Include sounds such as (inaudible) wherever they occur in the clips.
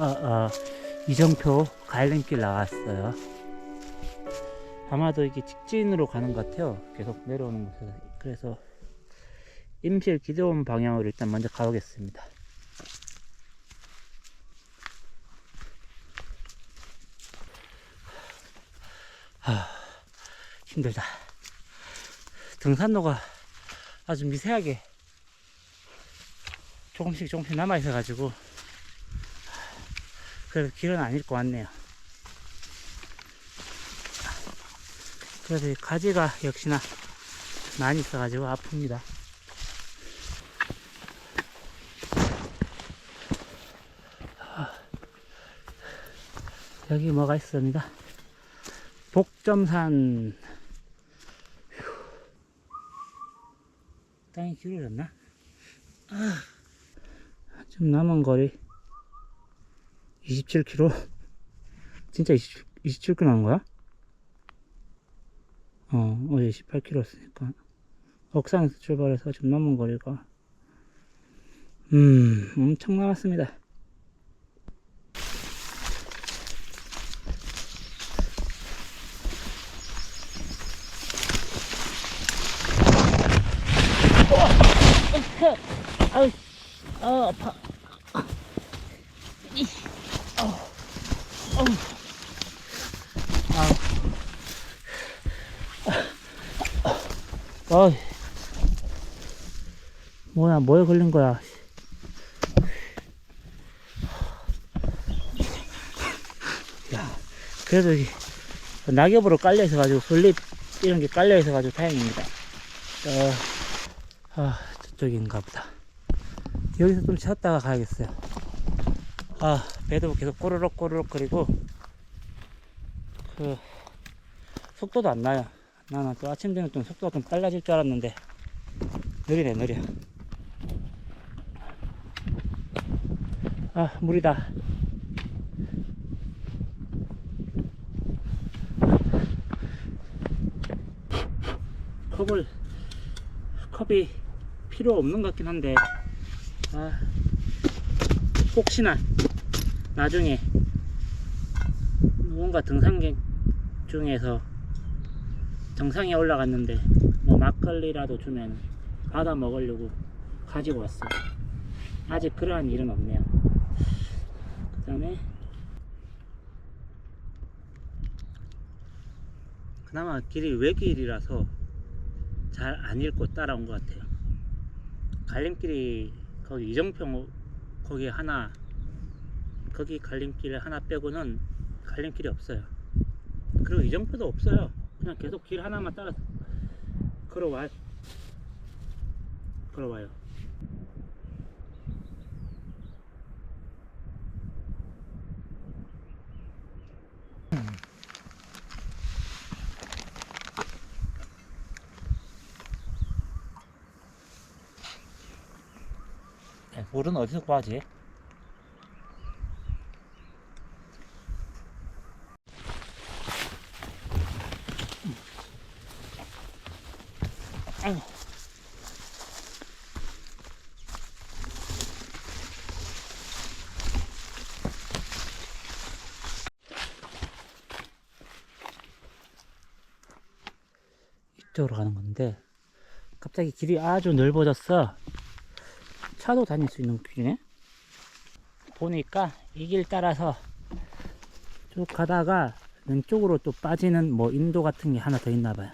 어, 어, 이정표 갈림길 나왔어요. 아마도 이게 직진으로 가는 것 같아요. 계속 내려오는 곳에서. 그래서 임실 기대원 방향으로 일단 먼저 가보겠습니다. 아, 힘들다. 등산로가 아주 미세하게 조금씩 조금씩 남아 있어가지고 그래도 길은 안 잃고 왔네요. 그래서 이 가지가 역시나 많이 있어가지고 아픕니다. 아, 여기 뭐가 있습니다. 복점산 휴. 땅이 기울어졌나? 아, 좀 남은 거리 27km? (laughs) 진짜 20, 27km 한 거야? 어, 어제 18km였으니까. 억상에서 출발해서 좀 남은 거리가, 음, 엄청 남았습니다. 아우, 아, 아파. 이, 아우, 아우, 아우. 어이. 뭐야, 뭐에 걸린 거야. 야, 그래도 이 낙엽으로 깔려 있어가지고, 솔잎 이런 게 깔려 있어가지고 다행입니다. 어, 아, 저쪽인가 보다. 여기서 좀 쉬었다가 가야겠어요. 아, 배도 계속 꼬르륵 꼬르륵 거리고, 그, 속도도 안 나요. 나는 또 아침 되면 좀 속도가 좀 빨라질 줄 알았는데, 느리네, 느려. 아, 물이다. 컵을, 컵이 필요 없는 것 같긴 한데, 아, 혹시나 나중에 뭔가 등산객 중에서 정상에 올라갔는데 뭐 막걸리라도 주면 받아 먹으려고 가지고 왔어요. 아직 그러한 일은 없네요. 그 다음에 그나마 길이 외길이라서 잘 안 읽고 따라온 것 같아요. 갈림길이 거기 이정평 거기 하나 거기 갈림길 하나 빼고는 갈림길이 없어요. 그리고 이정표도 없어요. 그냥 계속 길 하나만 따라서 걸어와 걸어와요. 네, 물은 어디서 구하지? 이쪽으로 가는 건데 갑자기 길이 아주 넓어졌어 차도 다닐 수 있는 길이네 보니까 이 길 따라서 쭉 가다가 왼쪽으로 또 빠지는 뭐 인도 같은 게 하나 더 있나 봐요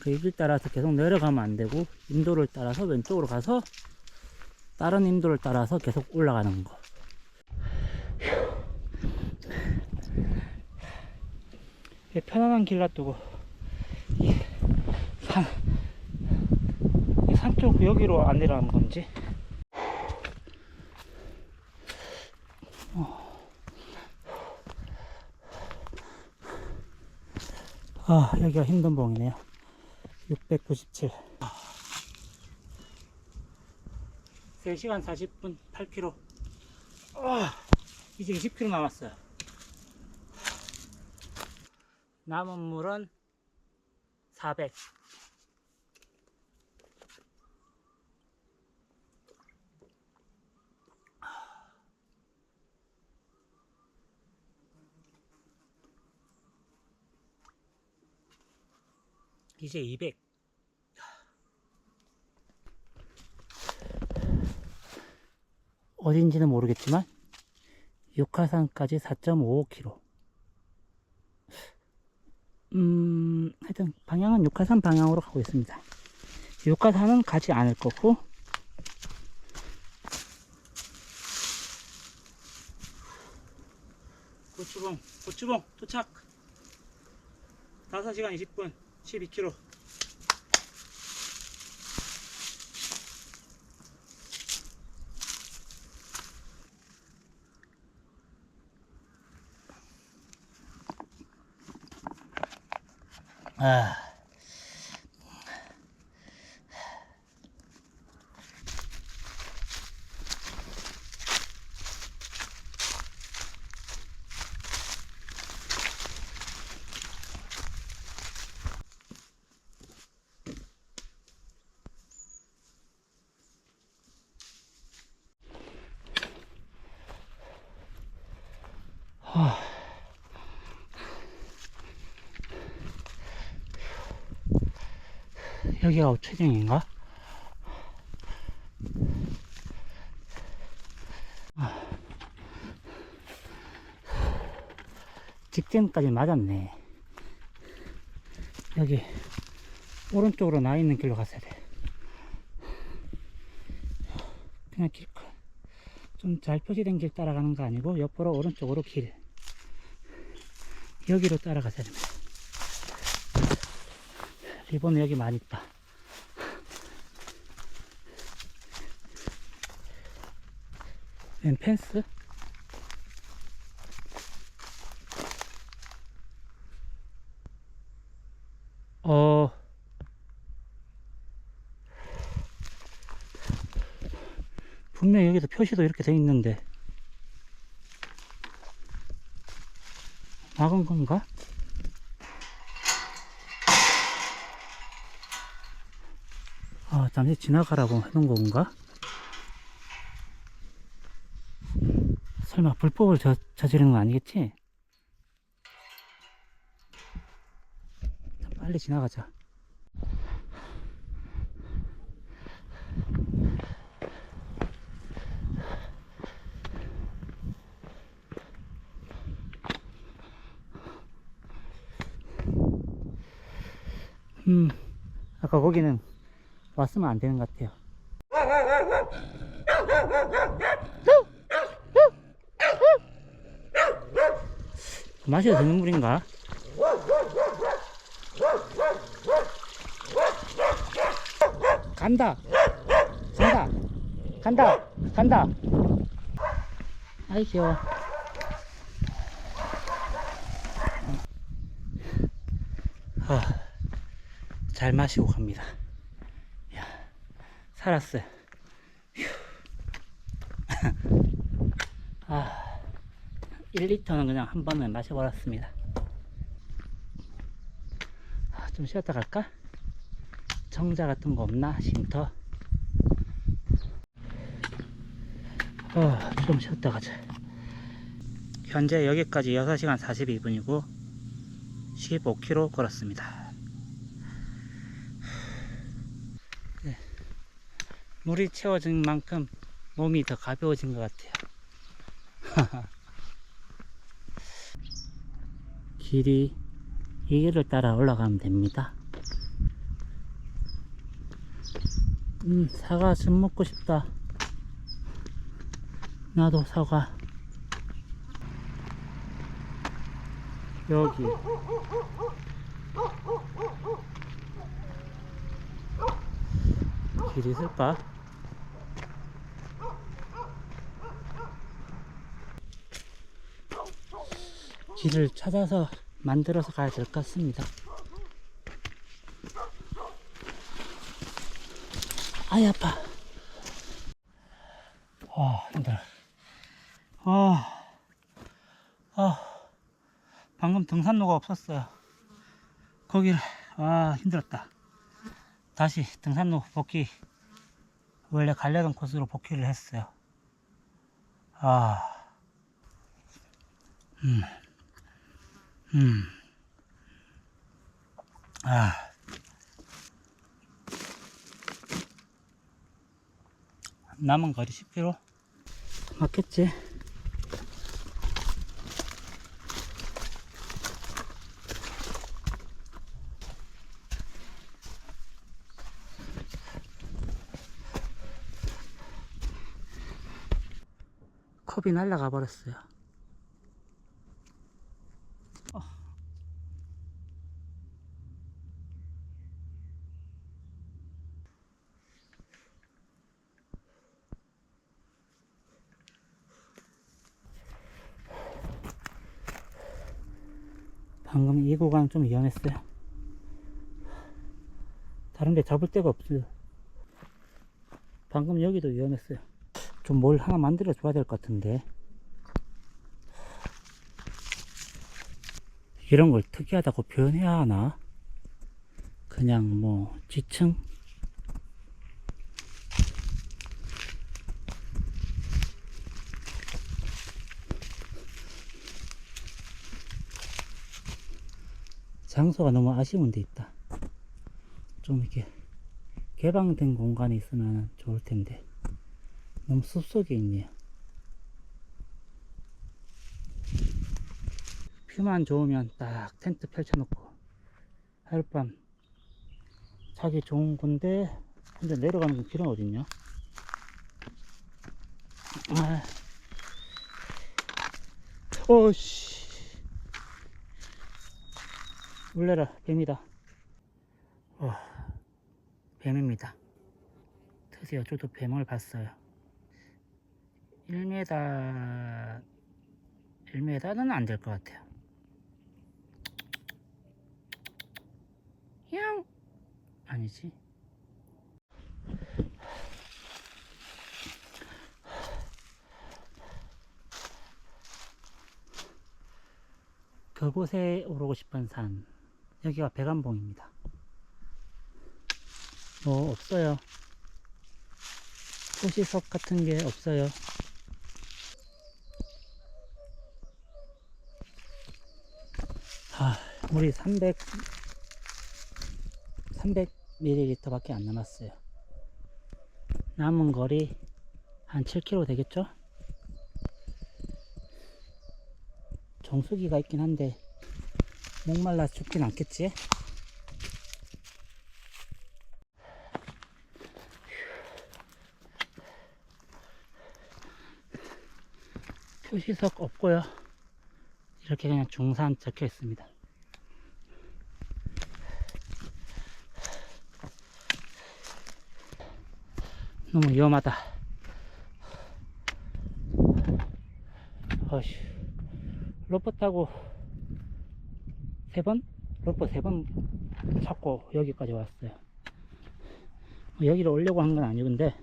그 길 따라서 계속 내려가면 안 되고 인도를 따라서 왼쪽으로 가서 다른 인도를 따라서 계속 올라가는 거 휴. 편안한 길 놔두고 이 산, 이 산쪽 여기로 안 내려가는 건지. 아 여기가 힘든 봉이네요. 697 3시간 40분 8km 아, 이제 20km 남았어요. 남은 물은 400 이제 200. 어딘지는 모르겠지만 육하산까지 4.55km. 음, 하여튼 방향은 육하산 방향으로 가고 있습니다. 육하산은 가지 않을 거고 고추봉, 고추봉 도착. 5시간 20분, 12km. 아. 여기가 최정인가? 아. 직전까지 맞았네. 여기 오른쪽으로 나 있는 길로 갔어야 돼. 그냥 길, 좀 잘 표시된 길 따라가는 거 아니고 옆으로 오른쪽으로 길. 여기로 따라가셔야 됩니다. 리본 여기 많이 있다. 웬 펜스? 어, 분명 여기도 표시도 이렇게 돼 있는데, 막은 건가? 아, 잠시 지나가라고 해놓은 건가? 설마 불법을 저, 저지르는 거 아니겠지? 빨리 지나가자. 음, 아까 거기는 왔으면 안 되는 것 같아요. 마셔도 되는 물인가? 간다! 간다! 간다! 간다! 아이 귀여워. 아, 잘 마시고 갑니다. 야, 살았어요. 휴. 아, 1리터는 그냥 한 번에 마셔버렸습니다. 아, 좀 쉬었다 갈까? 정자 같은 거 없나? 쉼터? 어, 좀 쉬었다 가자. 현재 여기까지 6시간 42분이고 15km 걸었습니다. 네. 물이 채워진 만큼 몸이 더 가벼워진 것 같아요. (laughs) 길이 이 길을 따라 올라가면 됩니다. 음, 사과 좀 먹고 싶다. 나도 사과. 여기. 길 있을까? 길을 찾아서 만들어서 가야 될 것 같습니다. 아이 아파. 아 힘들어. 아, 아 방금 등산로가 없었어요. 거기를 아 힘들었다. 다시 등산로 복귀 원래 가려던 코스로 복귀를 했어요. 아, 음, 음. 아. 남은 거리 10km? 맞겠지? 컵이 날라가 버렸어요. 좀 위험했어요. 다른 데 잡을 데가 없어요. 방금 여기도 위험했어요. 좀 뭘 하나 만들어 줘야 될 것 같은데. 이런 걸 특이하다고 표현해야 하나? 그냥 뭐, 지층? 장소가 너무 아쉬운 데 있다. 좀 이렇게 개방된 공간이 있으면 좋을 텐데. 너무 숲속에 있네요. 뷰만 좋으면 딱 텐트 펼쳐놓고 하룻밤 자기 좋은 건데 근데 내려가는 건 길은 어딨냐? 아. 오씨 놀래라 뱀이다. 와 뱀입니다. 드디어 저도 뱀을 봤어요. 1m 1m는 안 될 것 같아요. 양! 아니지. 그곳에 오르고 싶은 산 여기가 백암봉입니다. 뭐 없어요. 소시석 같은 게 없어요. 아, 물이 300 300ml 밖에 안 남았어요. 남은 거리 한 7km 되겠죠? 정수기가 있긴 한데 목말라 죽진 않겠지? 표시석 없고요. 이렇게 그냥 중산 적혀 있습니다. 너무 위험하다. 어휴, 로프 타고 세 번? 로프 세 번 찾고 여기까지 왔어요. 여기를 오려고 한 건 아니건데,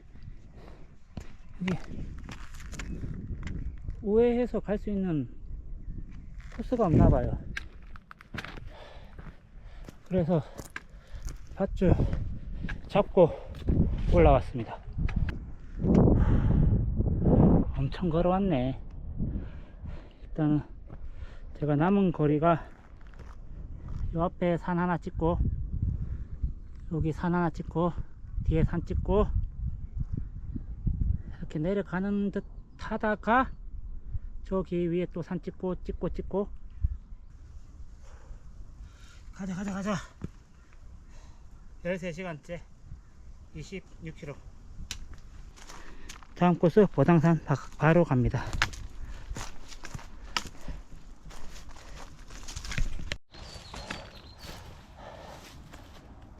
이게 우회해서 갈 수 있는 코스가 없나 봐요. 그래서 밧줄 잡고 올라왔습니다. 엄청 걸어왔네. 일단은 제가 남은 거리가 요 앞에 산 하나 찍고 여기 산 하나 찍고 뒤에 산 찍고 이렇게 내려가는 듯 하다가 저기 위에 또 산 찍고 찍고 찍고. 가자 가자 가자. 13시간째 26km 다음 코스 보당산 바, 바로 갑니다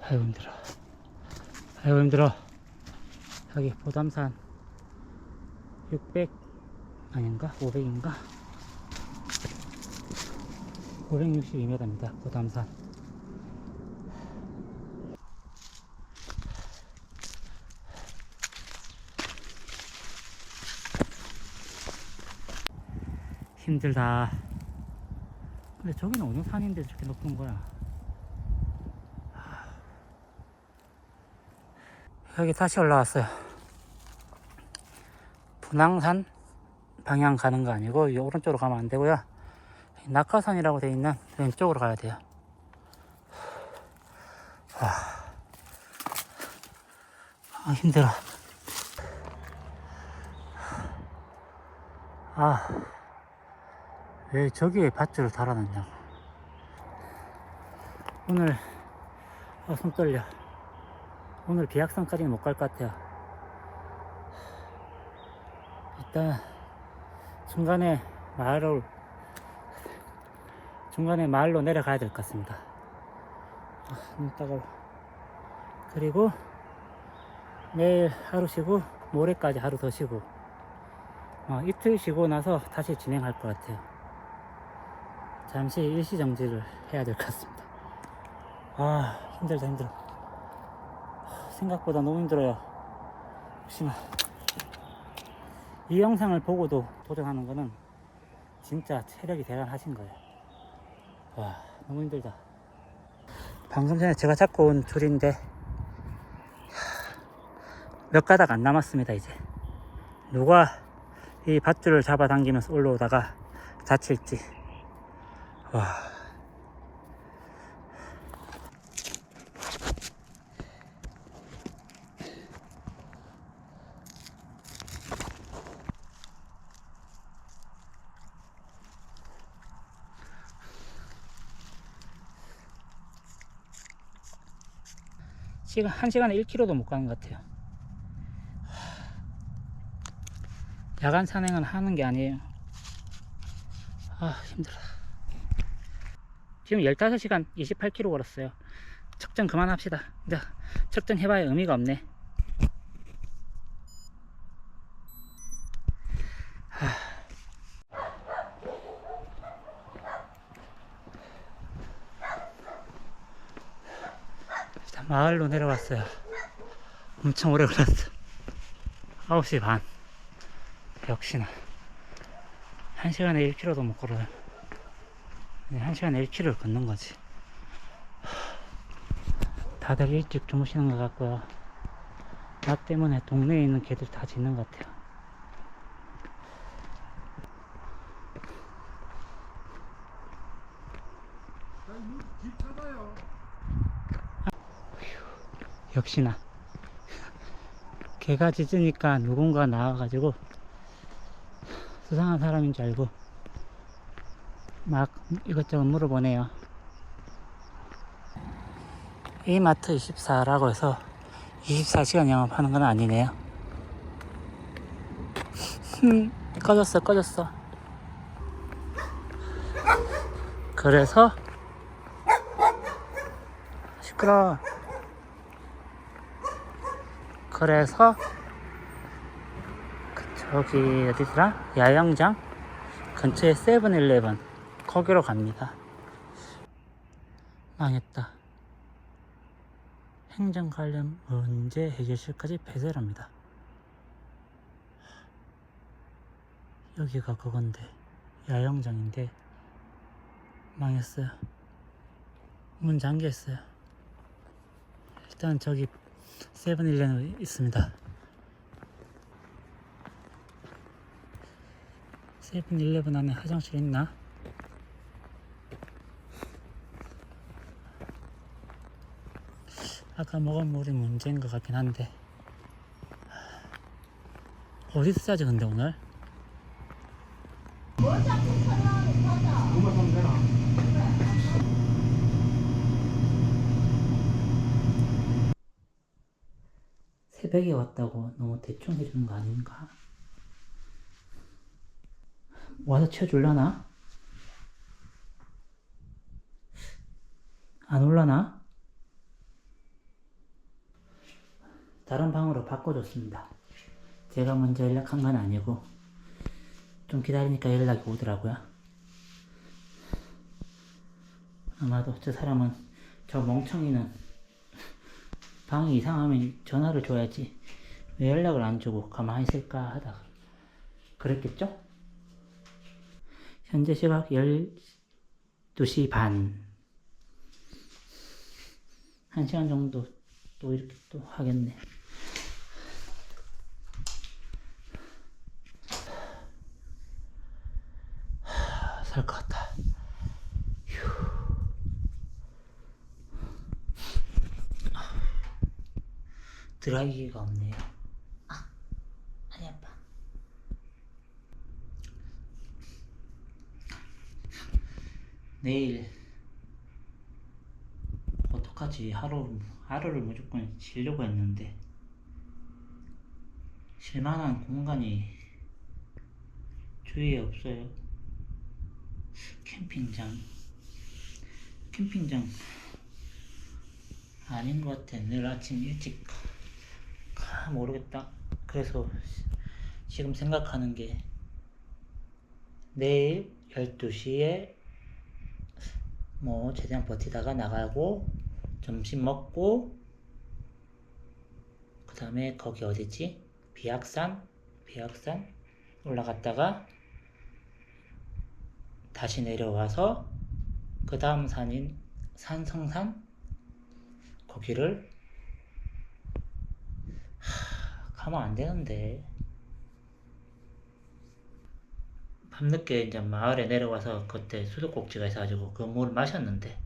아유 힘들어 아유 힘들어 여기 보담산 600 아닌가? 500인가? 562m입니다. 보담산. 힘들다. 근데 저기는 어느 산인데 저렇게 높은 거야? 여기 다시 올라왔어요. 분황산 방향 가는 거 아니고 이 오른쪽으로 가면 안 되고요. 낙하산이라고 되어 있는 왼쪽으로 가야 돼요. 와. 아, 힘들어. 아, 왜 저기에 밧줄을 달아놨냐고. 오늘, 아, 손 떨려. 오늘 비약산까지는 못 갈 것 같아요. 일단, 중간에 마을을, 중간에 마을로 내려가야 될 것 같습니다. 아, 눈 따가워. 그리고, 내일 하루 쉬고, 모레까지 하루 더 쉬고, 어, 이틀 쉬고 나서 다시 진행할 것 같아요. 잠시 일시 정지를 해야 될 것 같습니다. 아, 힘들다, 힘들어. 생각보다 너무 힘들어요. 혹시나. 이 영상을 보고도 도전하는 거는 진짜 체력이 대단하신 거예요. 와, 너무 힘들다. 방금 전에 제가 잡고 온 줄인데, 몇 가닥 안 남았습니다, 이제. 누가 이 밧줄을 잡아당기면서 올라오다가 다칠지. 와. 시간, 한 시간에 1km도 못 가는 것 같아요. 야간 산행은 하는 게 아니에요. 아, 힘들어. 지금 15시간 28km 걸었어요. 측정 그만합시다. 이제 측정 해봐야 의미가 없네. 마을로 내려왔어요. 엄청 오래 걸렸어. 9시 반. 역시나. 1시간에 1km도 못 걸어요. 네, 1시간에 1km를 걷는 거지. 다들 일찍 주무시는 것 같고요. 나 때문에 동네에 있는 개들 다 짖는 것 같아요. 역시나. 개가 짖으니까 누군가 나와가지고 수상한 사람인 줄 알고 막 이것저것 물어보네요. 이마트 24라고 해서 24시간 영업하는 건 아니네요. 흠, (laughs) 꺼졌어, 꺼졌어. 그래서 시끄러. 그래서 그 저기 어디더라? 야영장 근처에 세븐일레븐 거기로 갑니다. 망했다. 행정 관련 문제 해결실까지 폐쇄랍니다. 여기가 그건데 야영장인데 망했어요. 문 잠겼어요. 일단 저기 세븐일레븐 있습니다. 세븐일레븐 안에 화장실 있나? 아까 먹은 물이 문제인 것 같긴 한데 어디서 싸지 근데 오늘? 새벽에 왔다고 너무 대충 해주는 거 아닌가? 와서 채워줄라나? 안 올라나? 다른 방으로 바꿔줬습니다. 제가 먼저 연락한 건 아니고 좀 기다리니까 연락이 오더라고요. 아마도 저 사람은 저 멍청이는 방이 이상하면 전화를 줘야지 왜 연락을 안 주고 가만히 있을까 하다가 그랬겠죠? 현재 시각 12시 반. 1시간 정도 또 이렇게 또 하겠네. 살 것 같다. 드라이기가 없네요. 아, 아니 아빠. 내일 어떡하지? 하루 하루를 무조건 쉬려고 했는데 쉴만한 공간이 주위에 없어요. 캠핑장 캠핑장 아닌 것 같아. 늘 아침 일찍 가 모르겠다 그래서 지금 생각하는 게 내일 12시에 뭐 최대한 버티다가 나가고 점심 먹고 그 다음에 거기 어디지? 비악산? 비악산 올라갔다가 다시 내려와서 그 다음 산인 산성산 거기를 하, 가면 안 되는데 밤늦게 이제 마을에 내려와서 그때 수도꼭지가 있어가지고 그 물을 마셨는데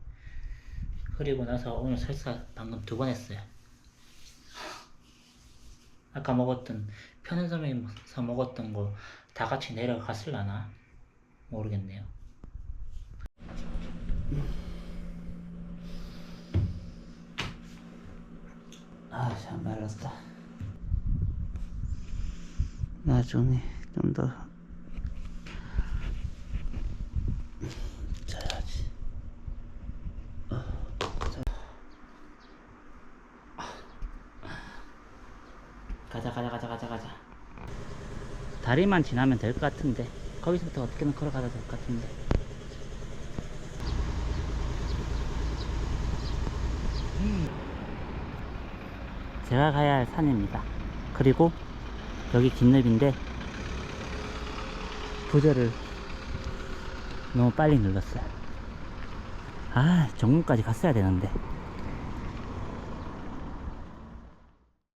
그리고 나서 오늘 설사 방금 두 번 했어요. 아까 먹었던 편의점에서 먹었던 거 다 같이 내려갔을라나 모르겠네요. 아, 참 말랐다. 나중에 좀 더 자야지. 가자, 가자, 가자, 가자, 가자. 다리만 지나면 될 것 같은데 거기서부터 어떻게든 걸어가도 될 것 같은데. 제가 가야 할 산입니다. 그리고 여기 긴늪인데 부저를 너무 빨리 눌렀어요. 아, 정문까지 갔어야 되는데.